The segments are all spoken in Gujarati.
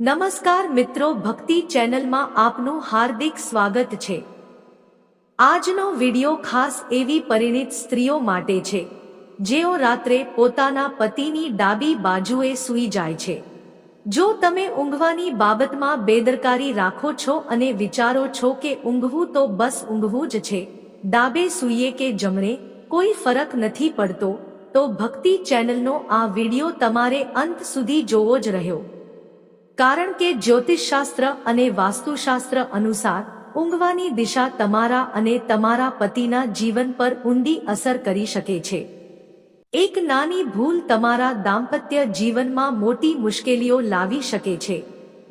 નમસ્કાર મિત્રો, ભક્તિ ચેનલમાં આપનું હાર્દિક સ્વાગત છે. આજનો વિડિયો ખાસ એવી પરિણિત સ્ત્રીઓ માટે છે, જેઓ રાત્રે પોતાના પતિની ડાબી બાજુએ સૂઈ જાય છે. જો તમે ઊંઘવાની બાબતમાં બેદરકારી રાખો છો અને વિચારો છો કે ઊંઘવું તો બસ ઊંઘવું જ છે, ડાબે સૂઈએ કે જમણે, કોઈ ફરક નથી પડતો, તો ભક્તિ ચેનલનો આ વિડિયો તમારે અંત સુધી જોવો જ રહ્યો. કારણ કે જ્યોતિષશાસ્ત્ર અને વાસ્તુશાસ્ત્ર અનુસાર ઊંઘવાની દિશા તમારા અને તમારા પતિના જીવન પર ઊંડી અસર કરી શકે છે. એક નાની ભૂલ તમારા દાંપત્ય જીવનમાં મોટી મુશ્કેલીઓ લાવી શકે છે,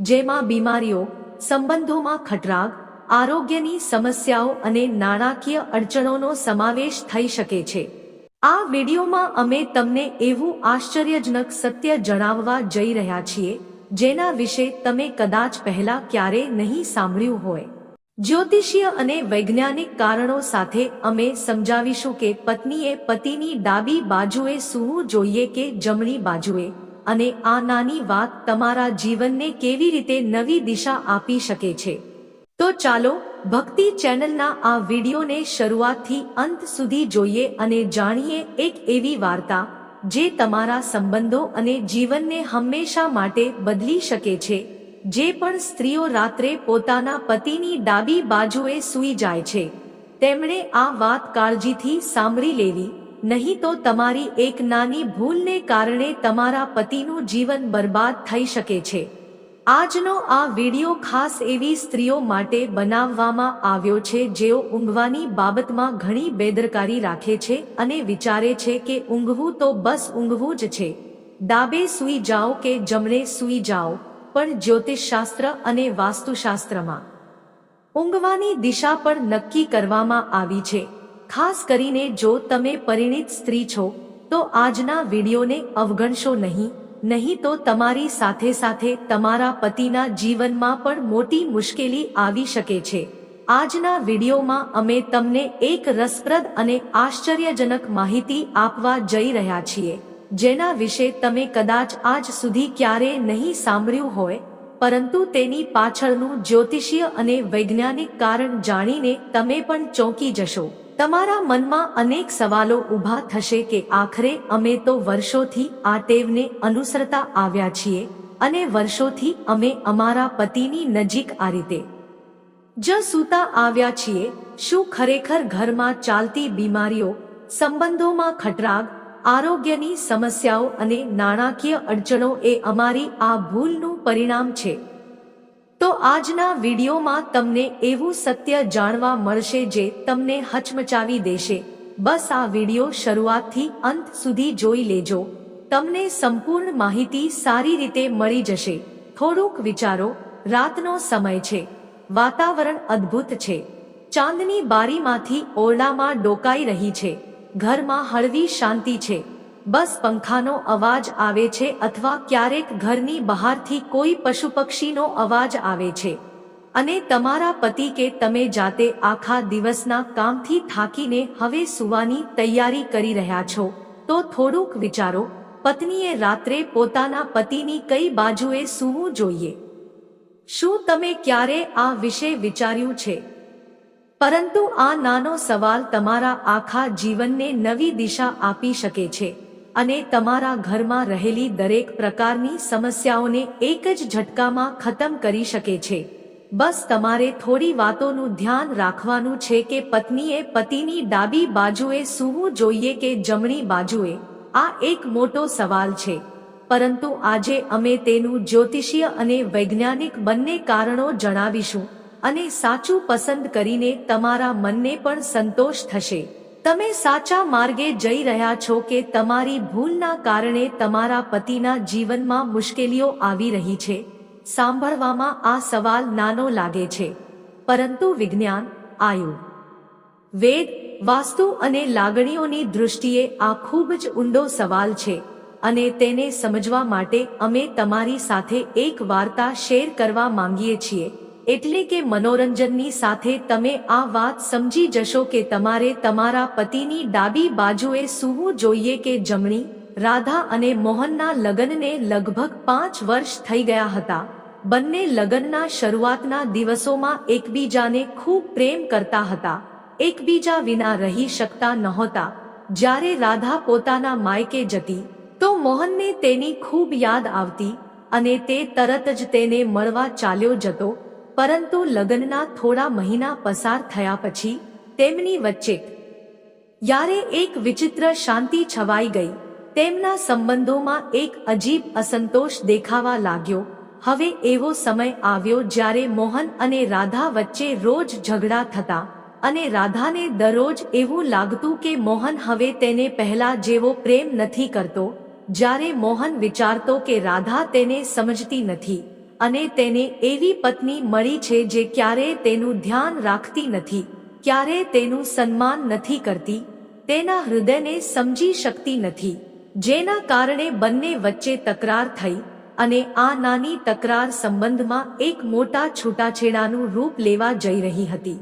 જેમાં બીમારીઓ, સંબંધોમાં ખટરાગ, આરોગ્યની સમસ્યાઓ અને નાણાકીય અડચણોનો સમાવેશ થઈ શકે છે. આ વિડીયોમાં અમે તમને એવું આશ્ચર્યજનક સત્ય જણાવવા જઈ રહ્યા છીએ જેના વિશે તમે કદાચ પહેલા ક્યારેય નહીં સાંભળ્યું હોય. જ્યોતિષીય અને વૈજ્ઞાનિક કારણો સાથે અમે સમજાવીશું કે પત્નીએ પતિની ડાબી બાજુએ સૂવું જોઈએ કે જમણી બાજુએ, અને આ નાની વાત તમારા જીવનને કેવી રીતે નવી દિશા આપી શકે છે. તો ચાલો, ભક્તિ ચેનલના આ વિડીયોને શરૂઆતથી અંત સુધી જોઈએ અને જાણીએ એક એવી વાર્તા જે તમારા સંબંધો અને જીવનને હંમેશા માટે બદલી શકે છે, જે પણ સ્ત્રીઓ રાત્રે પોતાના પતિની ડાબી બાજુએ સૂઈ જાય છે. તેમણે આ વાત કાળજીથી સાંભળી લેવી, નહીં તો તમારી એક નાની ભૂલને કારણે તમારા પતિનું જીવન બરબાદ થઈ શકે છે. આજનો આ વિડિયો ખાસ એવી સ્ત્રીઓ માટે બનાવવામાં આવ્યો છે જેઓ ઊંઘવાની બાબતમાં ઘણી બેદરકારી રાખે છે અને વિચારે છે કે ઊંઘવું તો બસ ઊંઘવું જ છે. ડાબે સૂઈ જાઓ કે જમણે સૂઈ જાઓ, પણ જ્યોતિષશાસ્ત્ર અને વાસ્તુશાસ્ત્રમાં. ઊંઘવાની દિશા પણ નક્કી કરવામાં આવી છે. ખાસ કરીને જો તમે પરિણિત સ્ત્રી છો, તો આજના વિડીયોને અવગણશો નહીં. નહીં તો તમારી સાથે સાથે તમારા પતિના જીવનમાં પણ મોટી મુશ્કેલી આવી શકે છે. આજના વિડીયોમાં અમે તમને એક રસપ્રદ અને આશ્ચર્યજનક માહિતી આપવા જઈ રહ્યા છીએ, જેના વિશે તમે કદાચ આજ સુધી ક્યારેય નહીં સાંભળ્યું હોય, પરંતુ તેની પાછળનું જ્યોતિષીય અને વૈજ્ઞાનિક કારણ જાણીને તમે પણ ચોંકી જશો. તમારા મનમાં અનેક સવાલો ઊભા થશે કે આખરે અમે તો વર્ષોથી આ ટેવને અનુસરતા આવ્યા છીએ અને વર્ષોથી અમે અમારા પતિની નજીક આ રીતે જ સૂતા આવ્યા છીએ, શું ખરેખર ઘરમાં ચાલતી બીમારીઓ, સંબંધોમાં ખટરાગ, આરોગ્યની સમસ્યાઓ અને નાણાકીય અડચણો એ અમારી આ ભૂલનું પરિણામ છે? આજના વિડીયોમાં તમને એવું સત્ય જાણવા મળશે જે તમને હચમચાવી દેશે. બસ આ વીડિયો શરૂઆતથી અંત સુધી જોઈ લેજો. તમને સંપૂર્ણ માહિતી સારી રીતે મળી જશે. થોડુંક વિચારો, રાતનો સમય છે. વાતાવરણ અદ્ભુત છે. ચાંદની બારીમાંથી ઓરડામાં ડોકાઈ રહી છે. ઘરમાં હળવી શાંતિ છે. બસ પંખાનો અવાજ આવે છે અથવા ક્યારેક ઘરની બહારથી કોઈ પશુ પક્ષીનો અવાજ આવે છે. અને તમારા પતિ કે તમે જાતે આખા દિવસના કામથી થાકીને હવે સુવાની તૈયારી કરી રહ્યા છો, તો થોડુંક વિચારો, પત્નીએ રાત્રે પોતાના પતિની કઈ બાજુએ સૂવું જોઈએ? શું તમે ક્યારે આ વિશે વિચાર્યું છે? પરંતુ આ નાનો સવાલ તમારા આખા જીવનને નવી દિશા આપી શકે છે. અને તમારા ઘરમાં રહેલી દરેક પ્રકારની સમસ્યાઓને એક જ ઝટકામાં ખતમ કરી શકે છે. બસ તમારે થોડી વાતોનું ધ્યાન રાખવાનું છે કે પત્નીએ પતિની ડાબી બાજુએ સૂવું જોઈએ કે જમણી બાજુએ? આ એક મોટો સવાલ છે. પરંતુ આજે અમે તેનું જ્યોતિષીય અને વૈજ્ઞાનિક બંને કારણો જણાવીશું અને સાચું પસંદ કરીને તમારા મનને પણ સંતોષ થશે. તમે સાચા માર્ગે જઈ રહ્યા છો કે તમારી ભૂલના કારણે તમારા પતિના જીવનમાં મુશ્કેલીઓ આવી રહી છે? સાંભળવામાં આ સવાલ નાનો લાગે છે. પરંતુ વિજ્ઞાન, આયુ. વેદ, વાસ્તુ અને લાગણીઓની દૃષ્ટિએ આ ખૂબ જ ઊંડો સવાલ છે અને તેને સમજવા માટે અમે તમારી સાથે એક વાર્તા શેર કરવા માંગીએ છીએ. એટલે કે મનોરંજનની સાથે તમે આ વાત સમજી જશો કે તમારે તમારા પતિની ડાબી બાજુએ સૂવું જોઈએ કે જમણી? રાધા અને મોહનના લગ્નને લગભગ પાંચ વર્ષ થઈ ગયા હતા. બંને લગ્નના શરૂઆતના દિવસોમાં એકબીજાને ખૂબ પ્રેમ કરતા હતા. એકબીજા વિના રહી શકતા નહોતા. જ્યારે રાધા પોતાના માયકે જતી, તો મોહનને તેની ખૂબ યાદ આવતી અને તે તરત જ તેને મળવા ચાલ્યો જતો. પરંતુ લગ્નના થોડા મહિના પસાર થયા પછી તેમની વચ્ચે યારે એક વિચિત્ર શાંતિ છવાઈ ગઈ. તેમના સંબંધોમાં એક અજીબ અસંતોષ દેખાવા લાગ્યો. હવે એવો સમય આવ્યો જ્યારે મોહન અને રાધા વચ્ચે રોજ ઝઘડા થતા અને રાધાને દરરોજ એવું લાગતું કે મોહન હવે તેને પહેલા જેવો પ્રેમ નથી કરતો, જ્યારે મોહન વિચારતો કે રાધા તેને સમજતી નથી. અને તેને એવી પત્ની મળી છે જે ક્યારેય તેનું ધ્યાન રાખતી નથી ક્યારે તેનું સન્માન નથી કરતી, તેના હૃદયને સમજી શકતી નથી, જેના કારણે બંને વચ્ચે તકરાર થઈ અને આ નાની તકરાર સંબંધમાં એક મોટા છૂટાછેડાનું રૂપ લેવા જઈ રહી હતી.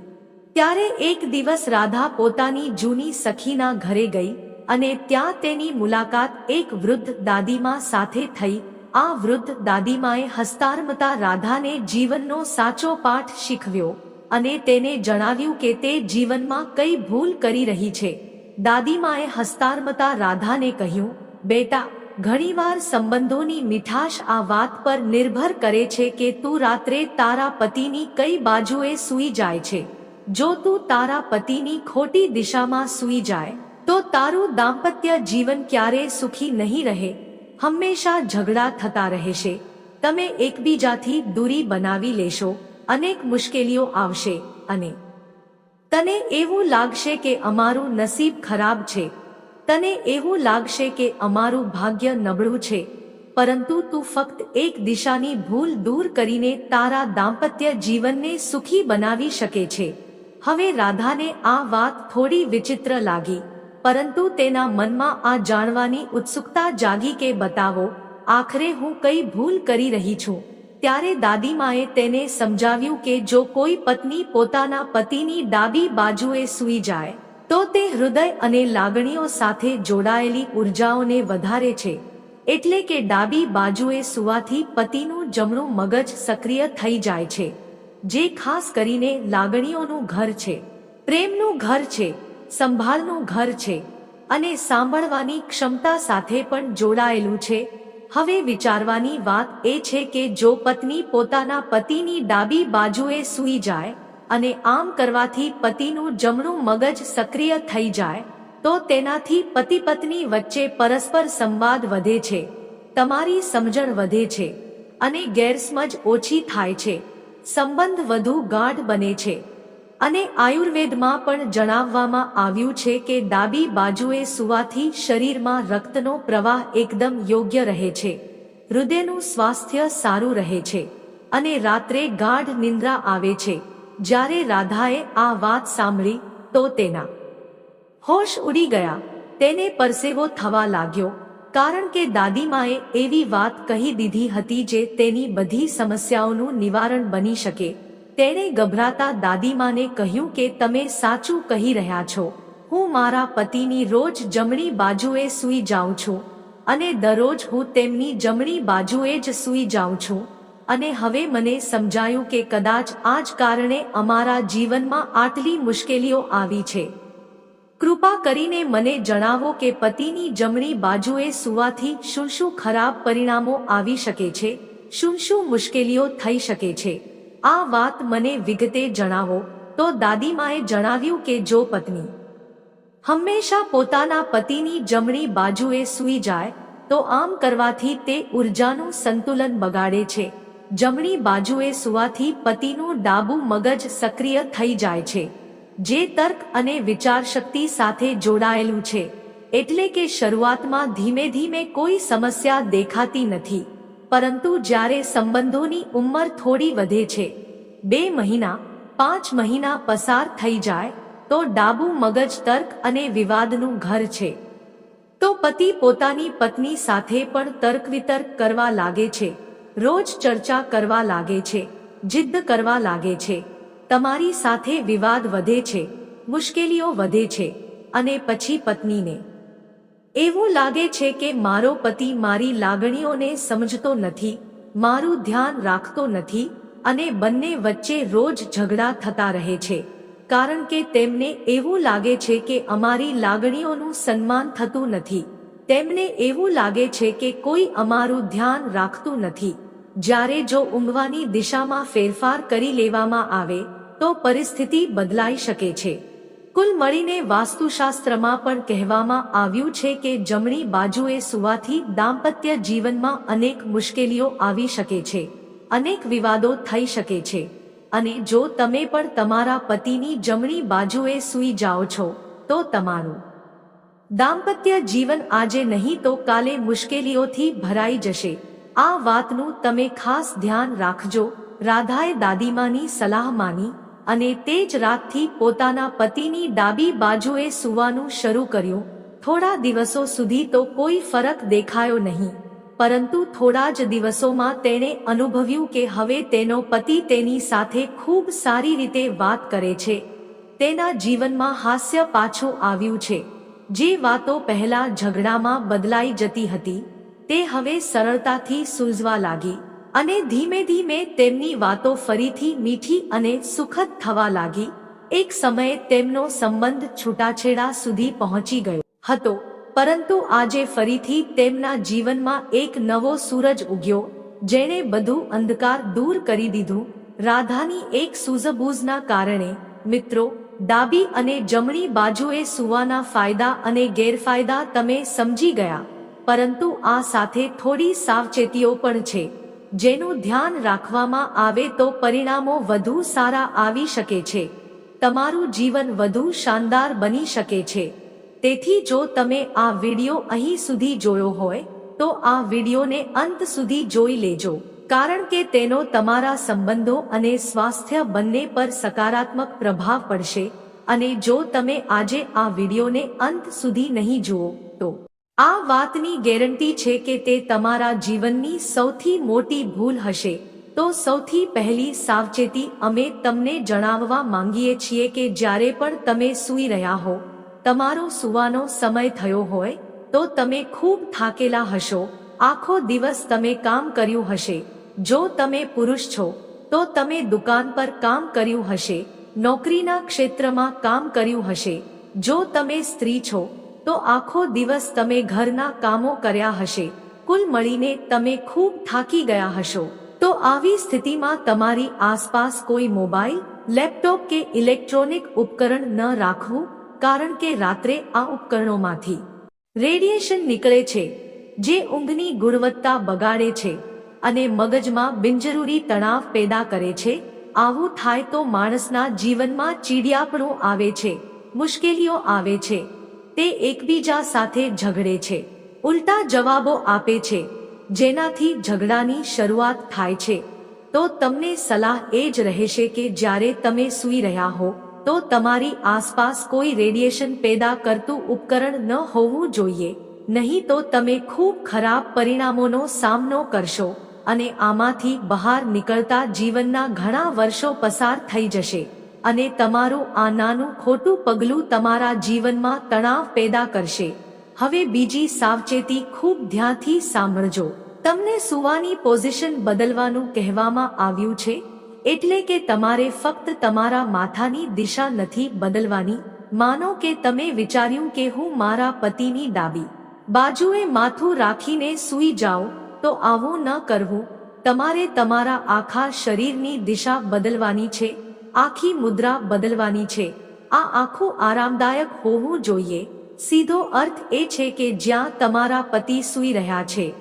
ત્યારે એક દિવસ રાધા પોતાની જૂની સખીના ઘરે ગઈ અને ત્યાં તેની મુલાકાત એક વૃદ્ધ દાદીમા સાથે થઈ આ વૃદ્ધ દાદીમાએ હસ્તારમતા રાધાને જીવનનો સાચો પાઠ શીખવ્યો અને તેને જણાવ્યું કે તે જીવનમાં કઈ ભૂલ કરી રહી છે. દાદીમાએ હસ્તારમતા રાધાને કહ્યું, બેટા, ઘણીવાર સંબંધોની મીઠાશ આ વાત પર નિર્ભર કરે છે કે તું રાત્રે તારા પતિની કઈ બાજુએ સૂઈ જાય છે. જો તું તારા પતિની ખોટી દિશામાં સૂઈ જાય, તો તારું દાંપત્ય જીવન ક્યારે સુખી નહીં રહે. હંમેશા ઝઘડા થતા રહેશે. તમે એકબીજાથી દૂરી બનાવી લેશો, અનેક મુશ્કેલીઓ આવશે અને તને એવું લાગશે કે અમારું નસીબ ખરાબ છે. તને એવું લાગશે કે અમારું ભાગ્ય નબળું છે. પરંતુ તું ફક્ત એક દિશાની ભૂલ દૂર કરીને તારા દાંપત્ય જીવનને સુખી બનાવી શકે છે. હવે રાધાને આ વાત થોડી વિચિત્ર લાગી. પરંતુ તેના મનમાં આ જાણવાની ઉત્સુકતા જાગી કે બતાવો, આખરે હું કઈ ભૂલ કરી રહી છું? ત્યારે દાદીમાએ તેને સમજાવ્યું કે જો કોઈ પત્ની પોતાના પતિની ડાબી બાજુએ સૂઈ જાય, તો તે હૃદય અને લાગણીઓ સાથે જોડાયેલી ઉર્જાઓને વધારે છે. એટલે કે ડાબી બાજુએ સુવાથી પતિનું જમણું મગજ સક્રિય થઈ જાય છે, જે ખાસ કરીને લાગણીઓનું ઘર છે. પ્રેમનું ઘર છે. સંભાળનું ઘર છે અને સાંભળવાની ક્ષમતા સાથે પણ જોડાયેલું છે. હવે વિચારવાની વાત એ છે કે જો પત્ની પોતાના પતિની ડાબી બાજુએ સૂઈ જાય અને આમ કરવાથી પતિનું જમણું મગજ સક્રિય થઈ જાય, તો તેનાથી પતિ પત્ની વચ્ચે પરસ્પર સંવાદ વધે છે. તમારી સમજણ વધે છે અને ગેરસમજ ઓછી થાય છે. સંબંધ વધુ ગાઢ બને છે. અને આયુર્વેદમાં પણ જણાવવામાં આવ્યું છે કે ડાબી બાજુએ સુવાથી શરીરમાં રક્તનો પ્રવાહ એકદમ યોગ્ય રહે છે. હૃદયનું સ્વાસ્થ્ય સારું રહે છે અને રાત્રે ગાઢ નિંદ્રા આવે છે. જ્યારે રાધાએ આ વાત સાંભળી, તો તેના હોશ ઉડી ગયા. તેને પરસેવો થવા લાગ્યો, કારણ કે દાદીમાએ એવી વાત કહી દીધી હતી જે તેની બધી સમસ્યાઓનું નિવારણ બની શકે. તેણે ગભરાતા દાદીમાને કહ્યું કે તમે સાચું કહી રહ્યા છો. હું મારા પતિની રોજ જમણી બાજુએ સૂઈ જાઉં છું અને દરરોજ હું તેમની જમણી બાજુએ જ સૂઈ જાઉં છું. અને હવે મને સમજાયું કે કદાચ આ જ કારણે અમારા જીવનમાં આટલી મુશ્કેલીઓ આવી છે. કૃપા કરીને મને જણાવો કે પતિની જમણી બાજુએ સુવાથી શું શું ખરાબ પરિણામો આવી શકે છે? શું શું મુશ્કેલીઓ થઈ શકે છે? આ વાત મને વિગતે જણાવો. તો દાદીમાએ જણાવ્યું કે જો પત્ની હંમેશા પોતાના પતિની જમણી બાજુએ સૂઈ જાય, તો આમ કરવાથી તે ઉર્જાનું સંતુલન બગાડે છે. જમણી બાજુએ સુવાથી પતિનું ડાબું મગજ સક્રિય થઈ જાય છે, જે તર્ક અને વિચાર શક્તિ સાથે જોડાયેલું છે. એટલે કે શરૂઆતમાં ધીમે ધીમે કોઈ સમસ્યા દેખાતી નથી. પરંતુ જ્યારે સંબંધોની ઉંમર થોડી વધે છે, બે મહિના, પાંચ મહિના પસાર થઈ જાય, તો ડાબું મગજ તર્ક અને વિવાદનું ઘર છે. તો પતિ પોતાની પત્ની સાથે પણ તર્ક વિતર્ક કરવા લાગે છે, રોજ ચર્ચા કરવા લાગે છે જિદ્દ કરવા લાગે છે. તમારી સાથે વિવાદ વધે છે, મુશ્કેલીઓ વધે છે, અને પછી પત્નીને એવું લાગે છે કે મારો પતિ મારી લાગણીઓને સમજતો નથી, મારું ધ્યાન રાખતો નથી અને બંને વચ્ચે રોજ ઝઘડા થતા રહે છે. કારણ કે તેમને એવું લાગે છે કે અમારી લાગણીઓનું સન્માન થતું નથી. તેમને એવું લાગે છે કે કોઈ અમારું ધ્યાન રાખતું નથી. જ્યારે જો ઊંઘવાની દિશામાં ફેરફાર કરી લેવામાં આવે, તો પરિસ્થિતિ બદલાઈ શકે છે. કુલ મળીને વાસ્તુશાસ્ત્રમાં પણ કહેવામાં આવ્યું છે કે જમણી બાજુએ સુવાથી દાંપત્ય જીવનમાં અનેક મુશ્કેલીઓ આવી શકે છે, અનેક વિવાદો થઈ શકે છે. અને જો તમે પણ તમારા પતિની જમણી બાજુએ સૂઈ જાઓ છો, તો તમારું દાંપત્ય જીવન આજે નહીં તો કાલે મુશ્કેલીઓથી ભરાઈ જશે. આ વાતનું તમે ખાસ ધ્યાન રાખજો. રાધાએ દાદીમાની સલાહ માની અને તે જ રાતથી પોતાના પતિની ડાબી બાજુએ સૂવાનું શરૂ કર્યું. થોડા દિવસો સુધી તો કોઈ ફરક દેખાયો નહીં. પરંતુ થોડા જ દિવસોમાં તેણે અનુભવ્યું કે હવે તેનો પતિ તેની સાથે ખૂબ સારી રીતે વાત કરે છે. તેના જીવનમાં હાસ્ય પાછું આવ્યું છે. જે વાતો પહેલા ઝઘડામાં બદલાઈ જતી હતી, તે હવે સરળતાથી સૂઝવા લાગી. અને ધીમે ધીમે તેમની વાતો ફરીથી મીઠી અને સુખદ થવા લાગી. એક સમયે તેમનો સંબંધ છૂટાછેડા સુધી પહોંચી ગયો હતો, પરંતુ આજે ફરીથી તેમના જીવનમાં એક નવો સૂરજ ઉગ્યો, જેણે બધું અંધકાર દૂર કરી દીધું. રાધાની એક સૂઝબૂઝના કારણે, મિત્રો, ડાબી અને જમણી બાજુએ સુવાના ફાયદા અને ગેરફાયદા તમે સમજી ગયા, પરંતુ આ સાથે થોડી સાવચેતીઓ પણ છે. જેનું ધ્યાન રાખવામાં આવે તો પરિણામો વધુ સારા આવી શકે છે. તમારું જીવન વધુ શાનદાર બની શકે છે. તેથી જો તમે આ વિડિયો અહીં સુધી જોયો હોય, તો આ વિડિયોને અંત સુધી જોઈ લેજો. કારણ કે તેનો તમારા સંબંધો અને સ્વાસ્થ્ય બંને પર સકારાત્મક પ્રભાવ પડશે, અને જો તમે આજે આ વિડિયોને અંત સુધી નહીં જુઓ આ વાતની ગેરંટી છે કે તે તમારા જીવનની સૌથી મોટી ભૂલ હશે. તો સૌથી પહેલી સાવચેતી અમે તમને જણાવવા માંગીએ છીએ કે જ્યારે પણ તમે સૂઈ રહ્યા હો, તમારો સુવાનો સમય થયો હોય, તો તમે ખૂબ થાકેલા હશો. આખો દિવસ તમે કામ કર્યું હશે. જો તમે પુરુષ છો, તો તમે દુકાન પર કામ કર્યું હશે. નોકરીના ક્ષેત્રમાં કામ કર્યું હશે. જો તમે સ્ત્રી છો તો આખો દિવસ તમે ઘરના કામો કર્યા હશે. કુલ મળીને તમે ખૂબ થાકી ગયા હશો. તો આવી સ્થિતિમાં તમારી આસપાસ કોઈ મોબાઈલ, લેપટોપ કે ઇલેક્ટ્રોનિક ઉપકરણ ન રાખવું, કારણ કે રાત્રે આ ઉપકરણોમાંથી રેડિયેશન નીકળે છે, જે ઊંઘની ગુણવત્તા બગાડે છે અને મગજમાં બિનજરૂરી તણાવ પેદા કરે છે. આવું થાય તો માણસના જીવનમાં ચીડિયાપણું આવે છે, મુશ્કેલીઓ આવે છે. તે એકબીજા સાથે ઝઘડે છે. ઉલટા જવાબો આપે છે. જેનાથી ઝઘડાની શરૂઆત થાય છે. તો તમને સલાહ એ જ રહેશે કે જ્યારે તમે સૂઈ રહ્યા હો, તો તમારી આસપાસ કોઈ રેડિયેશન પેદા કરતું ઉપકરણ ન હોવું જોઈએ. નહીં તો તમે ખૂબ ખરાબ પરિણામોનો સામનો કરશો અને આમાંથી બહાર નીકળતા જીવનના ઘણા વર્ષો પસાર થઈ જશે. અને તમારું આ નાનું ખોટું પગલું તમારા જીવનમાં તણાવ પેદા કરશે. હવે બીજી સાવચેતી ખૂબ ધ્યાનથી સાંભળજો. તમને સુવાની પોઝિશન બદલવાનું કહેવામાં આવ્યું છે? એટલે કે તમારે ફક્ત તમારા માથાની દિશા નથી બદલવાની. માનો કે તમે વિચાર્યું કે હું મારા પતિની ડાબી બાજુએ માથું રાખીને સૂઈ જાઓ તો આવું ન કરવું. તમારે તમારા આખા શરીરની દિશા બદલવાની છે. આખી મુદ્રા બદલવાની છે. આ આખું આરામદાયક હોવું જોઈએ. સીધો અર્થ એ છે કે જ્યાં તમારા પતિ સૂઈ રહ્યા છે.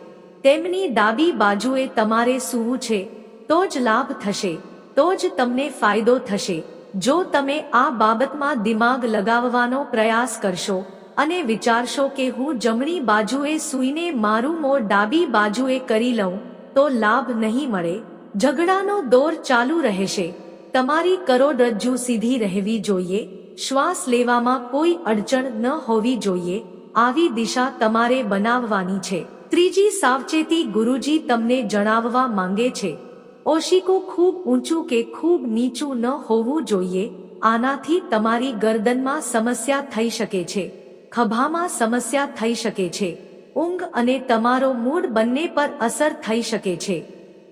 તેમની ડાબી બાજુએ તમારે સૂવું છે. તો જ લાભ થશે. તો જ તમને ફાયદો થશે. જો તમે આ બાબતમાં દિમાગ લગાવવાનો પ્રયાસ કરશો અને વિચારશો કે હું જમણી બાજુએ સૂઈને મારું મોં ડાબી બાજુએ કરી લઉં, તો લાભ નહીં મળે. ઝઘડાનો દોર ચાલુ રહેશે. તમારી કરોડરજ્જુ સીધી રહેવી જોઈએ, શ્વાસ લેવામાં કોઈ અડચણ ન હોવી જોઈએ, આવી દિશા તમારે બનાવવાની છે. ત્રીજી સાવચેતી ગુરુજી તમને જણાવવા માંગે છે. ઓશિકું ખૂબ ઊંચું કે ખૂબ નીચું ન હોવું જોઈએ, આનાથી તમારી ગરદનમાં સમસ્યા થઈ શકે છે. ખભામાં સમસ્યા થઈ શકે છે. ઊંઘ અને તમારો મૂડ બંને પર અસર થઈ શકે છે.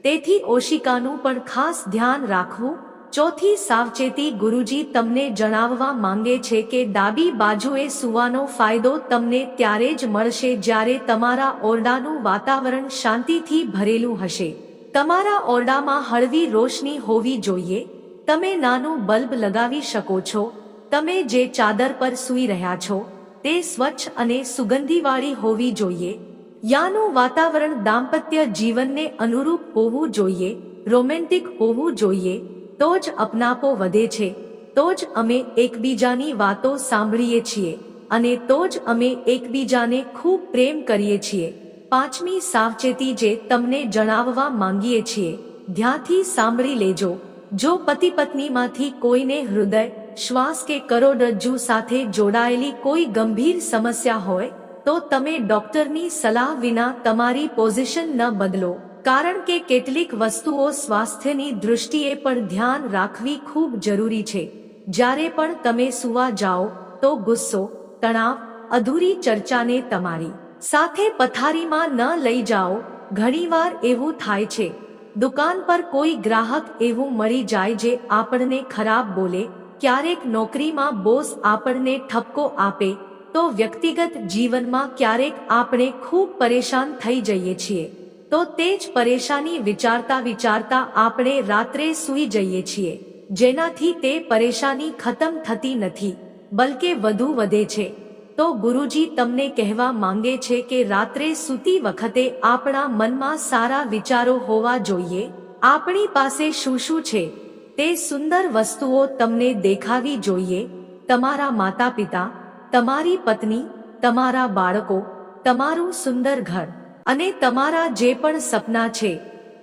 તેથી ઓશિકાનું પણ ખાસ ધ્યાન રાખવું ચોથી સાવચેતી ગુરુજી તમને જણાવવા માંગે છે કે ડાબી બાજુએ સુવાનો ફાયદો તમને ત્યારે જ મળશે જ્યારે તમારા ઓરડાનું વાતાવરણ શાંતિથી ભરેલું હશે. તમારા ઓરડામાં હળવી રોશની હોવી જોઈએ. તમે નાનું બલ્બ લગાવી શકો છો. તમે જે ચાદર પર સૂઈ રહ્યા છો, તે સ્વચ્છ અને સુગંધીવાળી હોવી જોઈએ. યાનું વાતાવરણ દાંપત્ય જીવનને અનુરૂપ હોવું જોઈએ, રોમેન્ટિક હોવું જોઈએ. તો જ અપનાપો વધે છે. તો જ અમે એકબીજાની વાતો સાંભળીએ છીએ અને તો જ અમે એકબીજાને ખૂબ પ્રેમ કરીએ છીએ. પાંચમી સાવચેતી જે તમને જણાવવા માંગીએ છીએ, ધ્યાનથી સાંભળી લેજો. જો પતિ પત્નીમાંથી કોઈને હૃદય, શ્વાસ કે કરોડરજ્જુ સાથે જોડાયેલી કોઈ ગંભીર સમસ્યા હોય, તો તમે ડોક્ટરની સલાહ વિના તમારી પોઝિશન ન બદલો. કારણ કે કેટલીક વસ્તુઓ સ્વાસ્થ્યની દૃષ્ટિએ પણ ધ્યાન રાખવી ખૂબ જરૂરી છે. જ્યારે પણ તમે સુવા જાઓ, તો ગુસ્સો, તણાવ, અધૂરી ચર્ચાને તમારી સાથે પથારીમાં ન લઈ જાઓ. ઘણીવાર એવું થાય છે. દુકાન પર કોઈ ગ્રાહક એવું મળી જાય જે આપણને ખરાબ બોલે. ક્યારેક નોકરીમાં બોસ આપણને ઠપકો આપે, તો વ્યક્તિગત જીવનમાં ક્યારેક આપણે ખૂબ પરેશાન થઈ જઈએ છીએ. તો તે જ પરેશાની વિચારતા વિચારતા આપણે રાત્રે સૂઈ જઈએ છીએ. જેનાથી તે પરેશાની ખતમ થતી નથી, બલકે વધુ વધે છે. તો ગુરુજી તમને કહેવા માંગે છે કે રાત્રે સૂતી વખતે આપણા મનમાં સારા વિચારો હોવા જોઈએ? આપણી પાસે શું શું છે? તે સુંદર વસ્તુઓ તમને દેખાવી જોઈએ. તમારા માતા પિતા તમારી પત્ની, તમારા બાળકો, તમારું સુંદર ઘર. અને તમારા જે પણ સપના છે,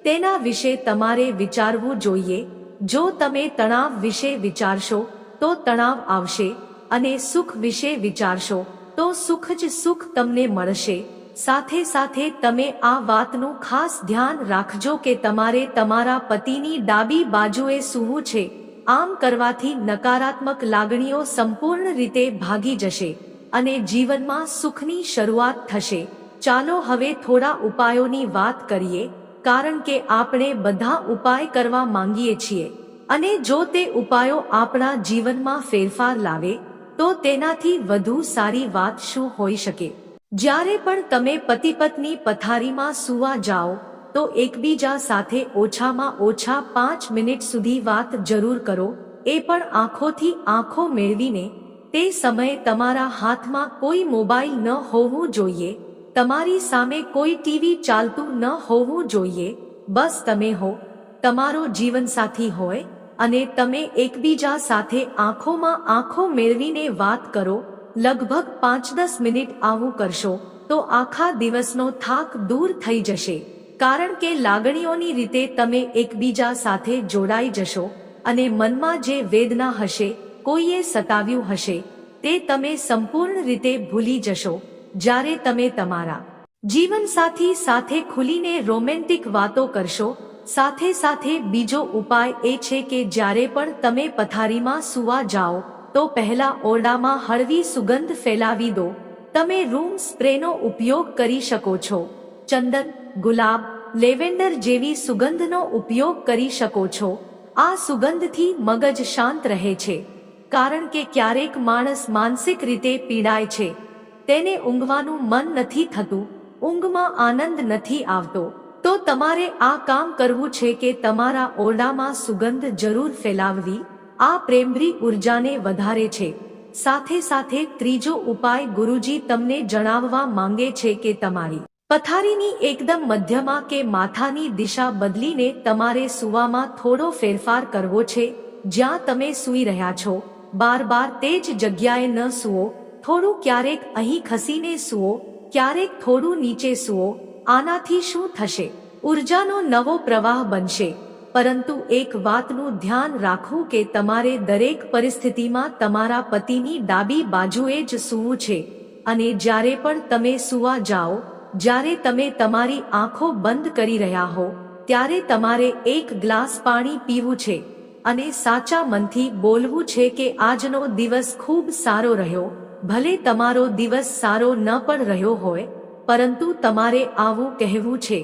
તેના વિશે તમારે વિચારવું જોઈએ. જો તમે તણાવ વિશે વિચારશો, તો તણાવ આવશે અને સુખ વિશે વિચારશો, તો સુખ જ સુખ તમને મળશે. સાથે સાથે તમે આ વાતનું ખાસ ધ્યાન રાખજો કે તમારે તમારા પતિની ડાબી બાજુએ સૂવું છે. આમ કરવાથી નકારાત્મક લાગણીઓ સંપૂર્ણ રીતે ભાગી જશે અને જીવનમાં સુખની શરૂઆત થશે. ચાલો હવે થોડા ઉપાયોની વાત કરીએ, કારણ કે આપણે બધા ઉપાય કરવા માંગીએ છીએ. અને જો તે ઉપાયો આપણા જીવનમાં ફેરફાર લાવે, તો તેનાથી વધુ સારી વાત શું હોઈ શકે? જ્યારે પણ તમે પતિ પત્ની પથારીમાં સૂવા જાઓ, તો એકબીજા સાથે ઓછામાં ઓછા પાંચ મિનિટ સુધી વાત જરૂર કરો, એ પણ આંખોથી આંખો મેળવીને, તે સમયે તમારા હાથમાં કોઈ મોબાઈલ ન હોવું જોઈએ તમારી સામે કોઈ ટીવી ચાલતું ન હોવું જોઈએ. બસ તમે હો, તમારો જીવનસાથી હોય, અને તમે એકબીજા સાથે આંખોમાં આંખો મેળવીને વાત કરો, લગભગ પાંચ દસ મિનિટ આવું કરશો, તો આખા દિવસનો થાક દૂર થઈ જશે. કારણ કે લાગણીઓની રીતે તમે એકબીજા સાથે જોડાઈ જશો, અને મનમાં જે વેદના હશે, કોઈએ સતાવ્યું હશે, તે તમે સંપૂર્ણ રીતે ભૂલી જશો. જ્યારે તમે તમારા જીવનસાથી સાથે ખુલીને રોમેન્ટિક વાતો કરશો, સાથે સાથે બીજો ઉપાય એ છે કે જ્યારે પણ તમે પથારીમાં સુવા જાઓ, તો પહેલા ઓરડામાં હળવી સુગંધ ફેલાવી દો. તમે રૂમ સ્પ્રેનો ઉપયોગ કરી શકો છો. ચંદન, ગુલાબ, લેવેન્ડર જેવી સુગંધનો ઉપયોગ કરી શકો છો. આ સુગંધથી મગજ શાંત રહે છે. કારણ કે ક્યારેક માણસ માનસિક રીતે પીડાય છે. તેને ઊંઘવાનું મન નથી થતું, ઊંઘમાં આનંદ નથી આવતો. તો તમારે આ કામ કરવું છે કે તમારા ઓરડામાં સુગંધ જરૂર ફેલાવવી, આ પ્રેમભરી ઉર્જાને વધારે છે. સાથે સાથે ત્રીજો ઉપાય ગુરુજી તમને જણાવવા માંગે છે કે તમારી પથારીની એકદમ મધ્યમાં કે માથાની દિશા બદલીને તમારે સુવામાં થોડો ફેરફાર કરવો છે, જ્યાં તમે સૂઈ રહ્યા છો. બાર બાર તે જ જગ્યાએ ન સૂવો થોડું ક્યારેક અહીં ખસીને સૂવો, ક્યારેક થોડું નીચે સૂવો, આનાથી શું થશે? ઉર્જાનો નવો પ્રવાહ બનશે. પરંતુ એક વાતનું ધ્યાન રાખવું કે તમારે દરેક પરિસ્થિતિમાં તમારા પતિની ડાબી બાજુએ જ સૂવું છે. અને જ્યારે પણ તમે સૂવા જાઓ, જ્યારે તમે તમારી આંખો બંધ કરી રહ્યા હો, ત્યારે તમારે એક ગ્લાસ પાણી પીવું છે. અને સાચા મનથી બોલવું છે કે આજનો દિવસ ખૂબ સારો રહ્યો. ભલે તમારો દિવસ સારો ન પણ રહ્યો હોય, પરંતુ તમારે આવું કહેવું છે,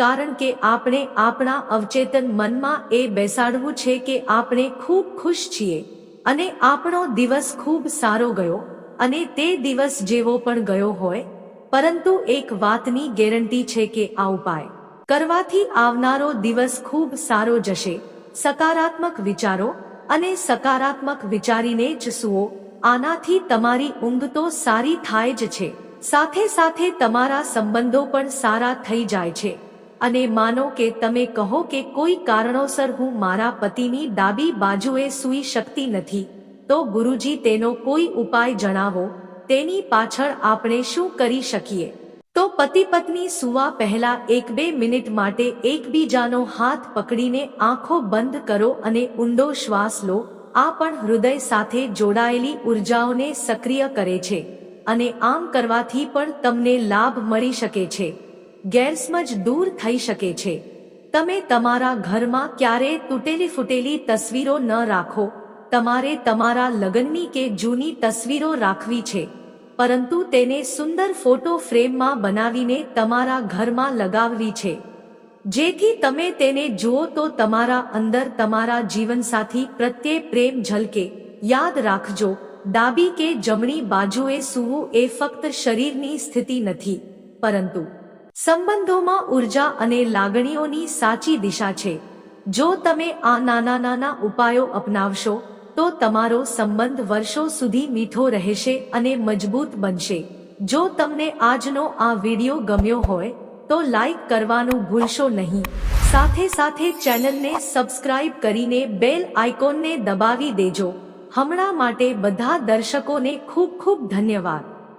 કારણ કે આપણે આપણા અવચેતન મનમાં એ બેસાડવું છે કે આપણે ખૂબ ખુશ છીએ, અને આપણો દિવસ ખૂબ સારો ગયો, અને તે દિવસ જેવો પણ ગયો હોય, પરંતુ એક વાતની ગેરંટી છે કે આ ઉપાય કરવાથી આવનારો દિવસ ખૂબ સારો જશે. સકારાત્મક વિચારો અને સકારાત્મક વિચારીને જ સુવો આનાથી તમારી ઊંઘ તો સારી થાય જ છે. સાથે સાથે તમારા સંબંધો પણ સારા થઈ જાય છે. અને માનો કે તમે કહો કે કોઈ કારણોસર હું મારા પતિની ડાબી બાજુએ સૂઈ શકતી નથી, તો ગુરુજી તેનો કોઈ ઉપાય જણાવો, તેની પાછળ આપણે શું કરી શકીએ? તો પતિ પત્ની સુવા પહેલા એક બે મિનિટ માટે એકબીજાનો હાથ પકડીને આંખો બંધ કરો અને ઊંડો શ્વાસ લો આ પણ હૃદય સાથે જોડાયેલી ઉર્જાઓને સક્રિય કરે છે અને આમ કરવાથી પણ તમને લાભ મળી શકે છે. ગેરસમજ દૂર થઈ શકે છે. તમે તમારા ઘરમાં ક્યારેય તૂટેલી ફૂટેલી તસવીરો ન રાખો. તમારે તમારા લગ્નની કે જૂની તસવીરો રાખવી છે. પરંતુ તેને સુંદર ફોટો ફ્રેમમાં બનાવીને તમારા ઘરમાં લગાવવી છે. જેથી તમે તેને જુઓ તો તમારા અંદર તમારા જીવનસાથી પ્રત્યે પ્રેમ ઝલકે. યાદ રાખજો, ડાબી કે જમણી બાજુએ સૂવું એ ફક્ત શરીરની સ્થિતિ નથી. પરંતુ સંબંધોમાં ઊર્જા અને લાગણીઓની સાચી દિશા છે. જો તમે આ નાના નાના ઉપાયો અપનાવશો, તો તમારો સંબંધ વર્ષો સુધી મીઠો રહેશે અને મજબૂત બનશે. જો તમને આજનો આ વિડિયો ગમ્યો હોય તો લાઈક કરવાનું ભૂલશો નહીં. સાથે સાથે ચેનલને સબસ્ક્રાઇબ કરીને બેલ આઇકોનને દબાવી દેજો. હમણાં માટે બધા દર્શકોને ખૂબ ખૂબ ધન્યવાદ.